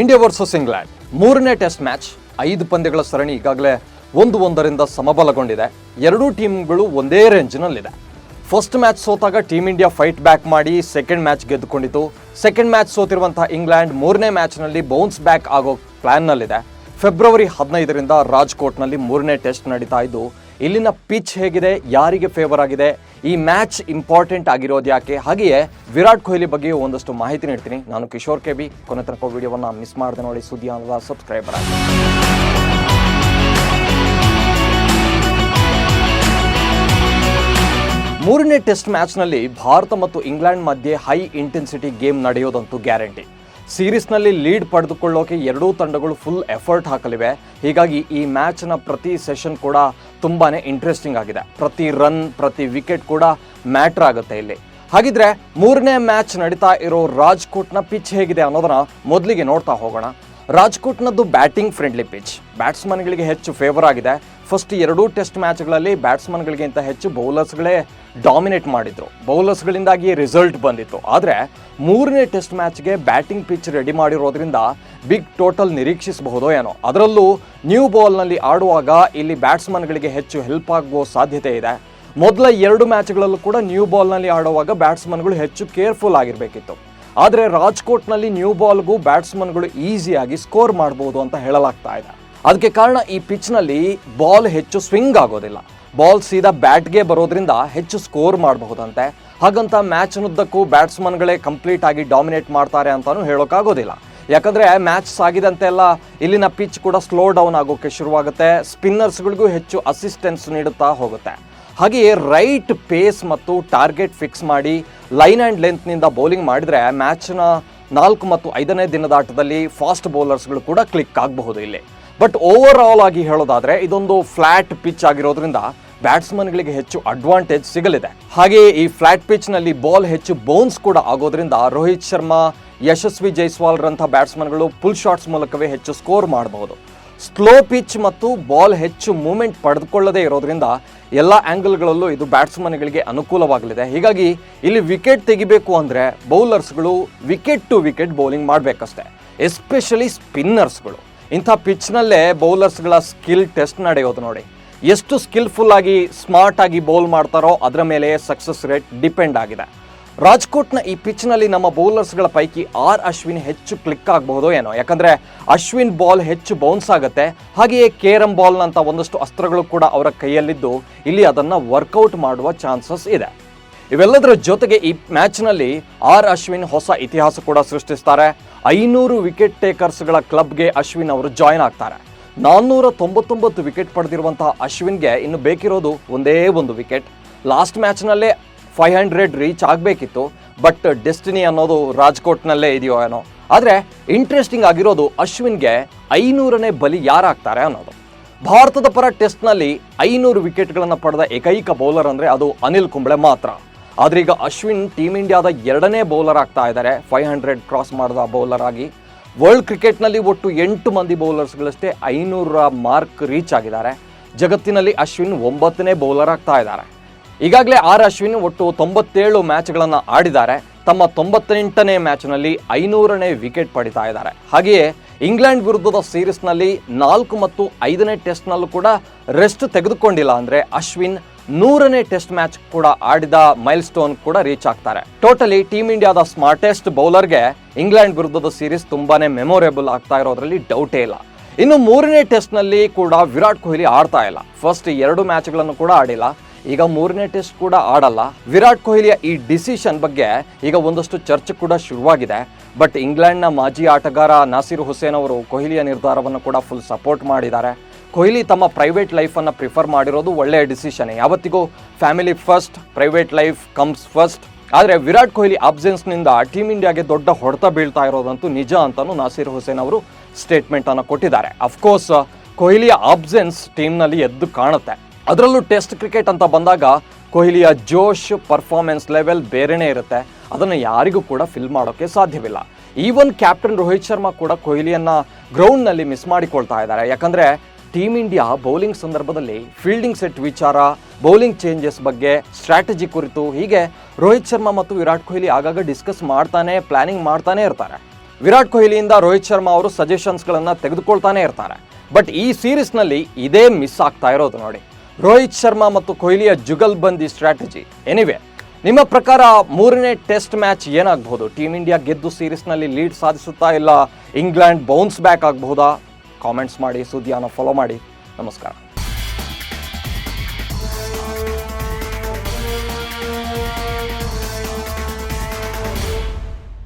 India versus England. ಮೂರನೇ test match, ಐದು ಪಂದ್ಯಗಳ ಸರಣಿ ಈಗಾಗಲೇ ಒಂದು ಒಂದರಿಂದ ಸಮಬಲಗೊಂಡಿದೆ. ಎರಡೂ ಟೀಮ್ಗಳು ಒಂದೇ ರೇಂಜ್ನಲ್ಲಿದೆ. ಫಸ್ಟ್ ಮ್ಯಾಚ್ ಸೋತಾಗ ಟೀಮ್ ಇಂಡಿಯಾ ಫೈಟ್ ಬ್ಯಾಕ್ ಮಾಡಿ ಸೆಕೆಂಡ್ ಮ್ಯಾಚ್ ಗೆದ್ದುಕೊಂಡಿತು. ಸೆಕೆಂಡ್ ಮ್ಯಾಚ್ ಸೋತಿರುವಂತಹ ಇಂಗ್ಲೆಂಡ್ ಮೂರನೇ ಮ್ಯಾಚ್ನಲ್ಲಿ ಬೌನ್ಸ್ ಬ್ಯಾಕ್ ಆಗೋ ಪ್ಲಾನ್ನಲ್ಲಿದೆ ಫೆಬ್ರವರಿ ಹದಿನೈದರಿಂದ ರಾಜ್ಕೋಟ್ನಲ್ಲಿ ಮೂರನೇ ಟೆಸ್ಟ್ ನಡೀತಾ ಇದ್ದು ಇಲ್ಲಿನ ಪಿಚ್ ಹೇಗಿದೆ, ಯಾರಿಗೆ ಫೇವರ್ ಆಗಿದೆ, ಈ ಮ್ಯಾಚ್ ಇಂಪಾರ್ಟೆಂಟ್ ಆಗಿರೋದು ಯಾಕೆ? ಹಾಗೆಯೇ ವಿರಾಟ್ ಕೊಹ್ಲಿ ಬಗ್ಗೆ ಒಂದಷ್ಟು ಮಾಹಿತಿ ನೀಡ್ತೀನಿ. ನಾನು ಕಿಶೋರ್ ಕೆ ಬಿ, ಕೊನೆ ತನಕ ವಿಡಿಯೋವನ್ನು ಮಿಸ್ ಮಾಡದೆ ನೋಡಿ, ಸುದ್ದಿ ಅನ್ನೋದ ಸಬ್ಸ್ಕ್ರೈಬರ್ ಆಗಿ ಮೂರನೇ ಟೆಸ್ಟ್ ಮ್ಯಾಚ್ನಲ್ಲಿ ಭಾರತ ಮತ್ತು ಇಂಗ್ಲೆಂಡ್ ಮಧ್ಯೆ ಹೈ ಇಂಟೆನ್ಸಿಟಿ ಗೇಮ್ ನಡೆಯೋದಂತೂ ಗ್ಯಾರಂಟಿ ಸೀರೀಸ್ನಲ್ಲಿ ಲೀಡ್ ಪಡೆದುಕೊಳ್ಳೋಕೆ ಎರಡೂ ತಂಡಗಳು ಫುಲ್ ಎಫರ್ಟ್ ಹಾಕಲಿವೆ. ಹೀಗಾಗಿ ಈ ಮ್ಯಾಚ್ನ ಪ್ರತಿ ಸೆಷನ್ ಕೂಡ ತುಂಬಾನೇ ಇಂಟ್ರೆಸ್ಟಿಂಗ್ ಆಗಿದೆ. ಪ್ರತಿ ರನ್ ಪ್ರತಿ ವಿಕೆಟ್ ಕೂಡ ಮ್ಯಾಟ್ರ್ ಆಗುತ್ತೆ ಇಲ್ಲಿ. ಹಾಗಿದ್ರೆ ಮೂರನೇ ಮ್ಯಾಚ್ ನಡೀತಾ ಇರೋ ರಾಜ್ಕೋಟ್ನ ಪಿಚ್ ಹೇಗಿದೆ ಅನ್ನೋದನ್ನ ಮೊದಲಿಗೆ ನೋಡ್ತಾ ಹೋಗೋಣ. ರಾಜ್ಕೋಟ್ನದ್ದು ಬ್ಯಾಟಿಂಗ್ ಫ್ರೆಂಡ್ಲಿ ಪಿಚ್. ಬ್ಯಾಟ್ಸ್ಮನ್ಗಳಿಗೆ ಹೆಚ್ಚು ಫೇವರ್ ಆಗಿದೆ. ಫಸ್ಟ್ ಎರಡೂ ಟೆಸ್ಟ್ ಮ್ಯಾಚ್ಗಳಲ್ಲಿ ಬ್ಯಾಟ್ಸ್ಮನ್ಗಳಿಗಿಂತ ಹೆಚ್ಚು ಬೌಲರ್ಸ್ಗಳೇ ಡಾಮಿನೇಟ್ ಮಾಡಿದ್ರು. ಬೌಲರ್ಸ್ಗಳಿಂದಾಗಿ ರಿಸಲ್ಟ್ ಬಂದಿತ್ತು. ಆದರೆ ಮೂರನೇ ಟೆಸ್ಟ್ ಮ್ಯಾಚ್ಗೆ ಬ್ಯಾಟಿಂಗ್ ಪಿಚ್ ರೆಡಿ ಮಾಡಿರೋದ್ರಿಂದ ಬಿಗ್ ಟೋಟಲ್ ನಿರೀಕ್ಷಿಸಬಹುದೋ ಏನೋ. ಅದರಲ್ಲೂ ನ್ಯೂ ಬಾಲ್ನಲ್ಲಿ ಆಡುವಾಗ ಇಲ್ಲಿ ಬ್ಯಾಟ್ಸ್ಮನ್ಗಳಿಗೆ ಹೆಚ್ಚು ಹೆಲ್ಪ್ ಆಗುವ ಸಾಧ್ಯತೆ ಇದೆ. ಮೊದಲ ಎರಡು ಮ್ಯಾಚ್ಗಳಲ್ಲೂ ಕೂಡ ನ್ಯೂ ಬಾಲ್ನಲ್ಲಿ ಆಡುವಾಗ ಬ್ಯಾಟ್ಸ್ಮನ್ಗಳು ಹೆಚ್ಚು ಕೇರ್ಫುಲ್ ಆಗಿರಬೇಕಿತ್ತು. ಆದರೆ ರಾಜ್ಕೋಟ್ನಲ್ಲಿ ನ್ಯೂ ಬಾಲ್ಗೂ ಬ್ಯಾಟ್ಸ್ಮನ್ಗಳು ಈಸಿಯಾಗಿ ಸ್ಕೋರ್ ಮಾಡಬಹುದು ಅಂತ ಹೇಳಲಾಗ್ತಾ ಇದೆ. ಅದಕ್ಕೆ ಕಾರಣ ಈ ಪಿಚ್ನಲ್ಲಿ ಬಾಲ್ ಹೆಚ್ಚು ಸ್ವಿಂಗ್ ಆಗೋದಿಲ್ಲ. ಬಾಲ್ ಸೀದಾ ಬ್ಯಾಟ್ಗೆ ಬರೋದ್ರಿಂದ ಹೆಚ್ಚು ಸ್ಕೋರ್ ಮಾಡಬಹುದಂತೆ. ಹಾಗಂತ ಮ್ಯಾಚ್ನುದ್ದಕ್ಕೂ ಬ್ಯಾಟ್ಸ್ಮನ್ಗಳೇ ಕಂಪ್ಲೀಟ್ ಆಗಿ ಡಾಮಿನೇಟ್ ಮಾಡ್ತಾರೆ ಅಂತಲೂ ಹೇಳೋಕ್ಕಾಗೋದಿಲ್ಲ ಯಾಕಂದ್ರೆ ಮ್ಯಾಚ್ ಸಾಗಿದಂತೆಲ್ಲ ಇಲ್ಲಿನ ಪಿಚ್ ಕೂಡ ಸ್ಲೋ ಡೌನ್ ಆಗೋಕೆ ಶುರುವಾಗುತ್ತೆ. ಸ್ಪಿನ್ನರ್ಸ್ಗಳಿಗೂ ಹೆಚ್ಚು ಅಸಿಸ್ಟೆನ್ಸ್ ನೀಡುತ್ತಾ ಹೋಗುತ್ತೆ. ಹಾಗೆಯೇ ರೈಟ್ ಪೇಸ್ ಮತ್ತು ಟಾರ್ಗೆಟ್ ಫಿಕ್ಸ್ ಮಾಡಿ ಲೈನ್ ಆ್ಯಂಡ್ ಲೆಂತ್ನಿಂದ ಬೌಲಿಂಗ್ ಮಾಡಿದರೆ ಮ್ಯಾಚ್ನ ನಾಲ್ಕು ಮತ್ತು ಐದನೇ ದಿನದ ಆಟದಲ್ಲಿ ಫಾಸ್ಟ್ ಬೌಲರ್ಸ್ಗಳು ಕೂಡ ಕ್ಲಿಕ್ ಆಗಬಹುದು ಇಲ್ಲಿ. ಬಟ್ ಓವರ್ ಆಲ್ ಆಗಿ ಹೇಳೋದಾದರೆ ಇದೊಂದು ಫ್ಲಾಟ್ ಪಿಚ್ ಆಗಿರೋದ್ರಿಂದ ಬ್ಯಾಟ್ಸ್ಮನ್ಗಳಿಗೆ ಹೆಚ್ಚು ಅಡ್ವಾಂಟೇಜ್ ಸಿಗಲಿದೆ. ಹಾಗೆಯೇ ಈ ಫ್ಲಾಟ್ ಪಿಚ್ನಲ್ಲಿ ಬಾಲ್ ಹೆಚ್ಚು ಬೌನ್ಸ್ ಕೂಡ ಆಗೋದ್ರಿಂದ ರೋಹಿತ್ ಶರ್ಮಾ, ಯಶಸ್ವಿ ಜೈಸ್ವಾಲ್ರಂಥ ಬ್ಯಾಟ್ಸ್ಮನ್ಗಳು ಪುಲ್ ಶಾಟ್ಸ್ ಮೂಲಕವೇ ಹೆಚ್ಚು ಸ್ಕೋರ್ ಮಾಡಬಹುದು. ಸ್ಲೋ ಪಿಚ್ ಮತ್ತು ಬಾಲ್ ಹೆಚ್ಚು ಮೂಮೆಂಟ್ ಪಡೆದುಕೊಳ್ಳದೇ ಇರೋದ್ರಿಂದ ಎಲ್ಲ ಆ್ಯಂಗಲ್ಗಳಲ್ಲೂ ಇದು ಬ್ಯಾಟ್ಸ್ಮನ್ಗಳಿಗೆ ಅನುಕೂಲವಾಗಲಿದೆ. ಹೀಗಾಗಿ ಇಲ್ಲಿ ವಿಕೆಟ್ ತೆಗಿಬೇಕು ಅಂದರೆ ಬೌಲರ್ಸ್ಗಳು ವಿಕೆಟ್ ಟು ವಿಕೆಟ್ ಬೌಲಿಂಗ್ ಮಾಡಬೇಕಷ್ಟೆ. ಎಸ್ಪೆಷಲಿ ಸ್ಪಿನ್ನರ್ಸ್ಗಳು. ಇಂಥ ಪಿಚ್ನಲ್ಲೇ ಬೌಲರ್ಸ್ಗಳ ಸ್ಕಿಲ್ ಟೆಸ್ಟ್ ನಡೆಯೋದು ನೋಡಿ. ಎಷ್ಟು ಸ್ಕಿಲ್ಫುಲ್ ಆಗಿ ಸ್ಮಾರ್ಟ್ ಆಗಿ ಬೌಲ್ ಮಾಡ್ತಾರೋ ಅದರ ಮೇಲೆ ಸಕ್ಸಸ್ ರೇಟ್ ಡಿಪೆಂಡ್ ಆಗಿದೆ. ರಾಜ್ಕೋಟ್ನ ಈ ಪಿಚ್ನಲ್ಲಿ ನಮ್ಮ ಬೌಲರ್ಸ್ಗಳ ಪೈಕಿ ಆರ್ ಅಶ್ವಿನ್ ಹೆಚ್ಚು ಕ್ಲಿಕ್ ಆಗಬಹುದು ಏನೋ? ಯಾಕಂದ್ರೆ ಅಶ್ವಿನ್ ಬಾಲ್ ಹೆಚ್ಚು ಬೌನ್ಸ್ ಆಗುತ್ತೆ. ಹಾಗೆಯೇ ಕೇರಂ ಬಾಲ್ನಂಥ ಒಂದಷ್ಟು ಅಸ್ತ್ರಗಳು ಕೂಡ ಅವರ ಕೈಯಲ್ಲಿದ್ದು ಇಲ್ಲಿ ಅದನ್ನು ವರ್ಕೌಟ್ ಮಾಡುವ ಚಾನ್ಸಸ್ ಇದೆ. ಇವೆಲ್ಲದರ ಜೊತೆಗೆ ಈ ಮ್ಯಾಚ್ನಲ್ಲಿ ಆರ್ ಅಶ್ವಿನ್ ಹೊಸ ಇತಿಹಾಸ ಕೂಡ ಸೃಷ್ಟಿಸ್ತಾರೆ. ಐನೂರು ವಿಕೆಟ್ ಟೇಕರ್ಸ್ಗಳ ಕ್ಲಬ್ಗೆ ಅಶ್ವಿನ್ ಅವರು ಜಾಯ್ನ್ ಆಗ್ತಾರೆ. ನಾನ್ನೂರ ತೊಂಬತ್ತೊಂಬತ್ತು ವಿಕೆಟ್ ಪಡೆದಿರುವಂತಹ ಅಶ್ವಿನ್ಗೆ ಇನ್ನು ಬೇಕಿರೋದು ಒಂದೇ ಒಂದು ವಿಕೆಟ್. ಲಾಸ್ಟ್ ಮ್ಯಾಚ್ನಲ್ಲೇ ಫೈವ್ ಹಂಡ್ರೆಡ್ ರೀಚ್ ಆಗಬೇಕಿತ್ತು ಬಟ್ ಡೆಸ್ಟಿನಿ ಅನ್ನೋದು ರಾಜ್ಕೋಟ್ನಲ್ಲೇ ಇದೆಯೋ ಏನೋ. ಆದರೆ ಇಂಟ್ರೆಸ್ಟಿಂಗ್ ಆಗಿರೋದು ಅಶ್ವಿನ್ಗೆ ಐನೂರನೇ ಬಲಿ ಯಾರಾಗ್ತಾರೆ ಅನ್ನೋದು. ಭಾರತದ ಪರ ಟೆಸ್ಟ್ನಲ್ಲಿ ಐನೂರು ವಿಕೆಟ್ಗಳನ್ನು ಪಡೆದ ಏಕೈಕ ಬೌಲರ್ ಅಂದರೆ ಅದು ಅನಿಲ್ ಕುಂಬ್ಳೆ ಮಾತ್ರ. ಆದರೆ ಈಗ ಅಶ್ವಿನ್ ಟೀಮ್ ಇಂಡಿಯಾದ ಎರಡನೇ ಬೌಲರ್ ಆಗ್ತಾ ಇದ್ದಾರೆ, ಫೈವ್ ಹಂಡ್ರೆಡ್ ಕ್ರಾಸ್ ಮಾಡಿದ ಬೌಲರ್ ಆಗಿ. ವರ್ಲ್ಡ್ ಕ್ರಿಕೆಟ್ನಲ್ಲಿ ಒಟ್ಟು ಎಂಟು ಮಂದಿ ಬೌಲರ್ಸ್ಗಳಷ್ಟೇ ಐನೂರ ಮಾರ್ಕ್ ರೀಚ್ ಆಗಿದ್ದಾರೆ. ಜಗತ್ತಿನಲ್ಲಿ ಅಶ್ವಿನ್ ಒಂಬತ್ತನೇ ಬೌಲರ್ ಆಗ್ತಾ ಇದ್ದಾರೆ. ಈಗಾಗಲೇ ಆರ್ ಅಶ್ವಿನ್ ಒಟ್ಟು ತೊಂಬತ್ತೇಳು ಮ್ಯಾಚ್ಗಳನ್ನು ಆಡಿದ್ದಾರೆ. ತಮ್ಮ ತೊಂಬತ್ತೆಂಟನೇ ಮ್ಯಾಚ್ನಲ್ಲಿ ಐನೂರನೇ ವಿಕೆಟ್ ಪಡಿತಾ ಇದ್ದಾರೆ. ಹಾಗೆಯೇ ಇಂಗ್ಲೆಂಡ್ ವಿರುದ್ಧದ ಸೀರೀಸ್ನಲ್ಲಿ ನಾಲ್ಕು ಮತ್ತು ಐದನೇ ಟೆಸ್ಟ್ನಲ್ಲೂ ಕೂಡ ರೆಸ್ಟ್ ತೆಗೆದುಕೊಂಡಿಲ್ಲ ಅಂದರೆ ಅಶ್ವಿನ್ ನೂರನೇ ಟೆಸ್ಟ್ ಮ್ಯಾಚ್ ಕೂಡ ಆಡಿದ ಮೈಲ್ ಸ್ಟೋನ್ ಕೂಡ ರೀಚ್ ಆಗ್ತಾರೆ. ಟೋಟಲಿ ಟೀಮ್ ಇಂಡಿಯಾದ ಸ್ಮಾರ್ಟೆಸ್ಟ್ ಬೌಲರ್ಗೆ ಇಂಗ್ಲೆಂಡ್ ವಿರುದ್ಧದ ಸೀರೀಸ್ ತುಂಬಾನೇ ಮೆಮೊರೇಬಲ್ ಆಗ್ತಾ ಇರೋದ್ರಲ್ಲಿ ಡೌಟೇ ಇಲ್ಲ. ಇನ್ನು ಮೂರನೇ ಟೆಸ್ಟ್ನಲ್ಲಿ ಕೂಡ ವಿರಾಟ್ ಕೊಹ್ಲಿ ಆಡ್ತಾ ಇಲ್ಲ. ಫಸ್ಟ್ ಎರಡು ಮ್ಯಾಚ್ಗಳನ್ನು ಕೂಡ ಆಡಿಲ್ಲ. ಈಗ ಮೂರನೇ ಟೆಸ್ಟ್ ಕೂಡ ಆಡಲ್ಲ. ವಿರಾಟ್ ಕೊಹ್ಲಿಯ ಈ ಡಿಸಿಷನ್ ಬಗ್ಗೆ ಈಗ ಒಂದಷ್ಟು ಚರ್ಚೆ ಕೂಡ ಶುರುವಾಗಿದೆ. ಬಟ್ ಇಂಗ್ಲೆಂಡ್ನ ಮಾಜಿ ಆಟಗಾರ ನಾಸಿರ್ ಹುಸೇನ್ ಅವರು ಕೊಹ್ಲಿಯ ನಿರ್ಧಾರವನ್ನು ಕೂಡ ಫುಲ್ ಸಪೋರ್ಟ್ ಮಾಡಿದ್ದಾರೆ. ಕೊಹ್ಲಿ ತಮ್ಮ ಪ್ರೈವೇಟ್ ಲೈಫನ್ನು ಪ್ರಿಫರ್ ಮಾಡಿರೋದು ಒಳ್ಳೆಯ ಡಿಸಿಷನ್ ಯಾವತ್ತಿಗೂ family first private life comes first ಆದರೆ ವಿರಾಟ್ ಕೊಹ್ಲಿ ಅಬ್ಸೆನ್ಸ್ನಿಂದ ಟೀಮ್ ಇಂಡಿಯಾಗೆ ದೊಡ್ಡ ಹೊಡೆತ ಬೀಳ್ತಾ ಇರೋದಂತೂ ನಿಜ ಅಂತಲೂ ನಾಸಿರ್ ಹುಸೇನ್ ಅವರು ಸ್ಟೇಟ್ಮೆಂಟ್ ಅನ್ನು ಕೊಟ್ಟಿದ್ದಾರೆ. ಅಫ್ಕೋರ್ಸ್ ಕೊಹ್ಲಿಯ ಅಬ್ಸೆನ್ಸ್ ಟೀಮ್ನಲ್ಲಿ ಎದ್ದು ಕಾಣುತ್ತೆ. ಅದರಲ್ಲೂ ಟೆಸ್ಟ್ ಕ್ರಿಕೆಟ್ ಅಂತ ಬಂದಾಗ ಕೊಹ್ಲಿಯ ಜೋಶ್ ಪರ್ಫಾರ್ಮೆನ್ಸ್ ಲೆವೆಲ್ ಬೇರೆನೇ ಇರುತ್ತೆ. ಅದನ್ನು ಯಾರಿಗೂ ಕೂಡ ಫಿಲ್ ಮಾಡೋಕ್ಕೆ ಸಾಧ್ಯವಿಲ್ಲ. ಈವನ್ ಕ್ಯಾಪ್ಟನ್ ರೋಹಿತ್ ಶರ್ಮಾ ಕೂಡ ಕೊಹ್ಲಿಯನ್ನ ಗ್ರೌಂಡ್ನಲ್ಲಿ ಮಿಸ್ ಮಾಡಿಕೊಳ್ತಾ ಇದ್ದಾರೆ. ಯಾಕಂದರೆ ಟೀಮ್ ಇಂಡಿಯಾ ಬೌಲಿಂಗ್ ಸಂದರ್ಭದಲ್ಲಿ ಫೀಲ್ಡಿಂಗ್ ಸೆಟ್ ವಿಚಾರ ಬೌಲಿಂಗ್ ಚೇಂಜಸ್ ಬಗ್ಗೆ ಸ್ಟ್ರಾಟಜಿ ಕುರಿತು ಹೀಗೆ ರೋಹಿತ್ ಶರ್ಮಾ ಮತ್ತು ವಿರಾಟ್ ಕೊಹ್ಲಿ ಆಗಾಗ ಡಿಸ್ಕಸ್ ಮಾಡ್ತಾನೆ ಪ್ಲಾನಿಂಗ್ ಮಾಡ್ತಾನೆ ಇರ್ತಾರೆ. ವಿರಾಟ್ ಕೊಹ್ಲಿಯಿಂದ ರೋಹಿತ್ ಶರ್ಮಾ ಅವರು ಸಜೆಷನ್ಸ್ಗಳನ್ನು ತೆಗೆದುಕೊಳ್ತಾನೆ ಇರ್ತಾರೆ. ಬಟ್ ಈ ಸೀರೀಸ್ನಲ್ಲಿ ಇದೇ ಮಿಸ್ ಆಗ್ತಾ ಇರೋದು ನೋಡಿ. ರೋಹಿತ್ ಶರ್ಮಾ ಮತ್ತು ಕೊಹ್ಲಿಯ ಜುಗಲ್ಬಂದಿ ಸ್ಟ್ರಾಟಜಿ. ಎನಿವೆ ನಿಮ್ಮ ಪ್ರಕಾರ ಮೂರನೇ ಟೆಸ್ಟ್ ಮ್ಯಾಚ್ ಏನಾಗಬಹುದು? ಟೀಮ್ ಇಂಡಿಯಾ ಗೆದ್ದು ಸೀರೀಸ್ನಲ್ಲಿ ಲೀಡ್ ಸಾಧಿಸುತ್ತಾ ಇಲ್ಲ? ಇಂಗ್ಲೆಂಡ್ ಬೌನ್ಸ್ ಬ್ಯಾಕ್ ಆಗಬಹುದಾ? ಕಾಮೆಂಟ್ಸ್ ಮಾಡಿ, ಸುದ್ದಿಯನ್ನು ಫಾಲೋ ಮಾಡಿ. ನಮಸ್ಕಾರ.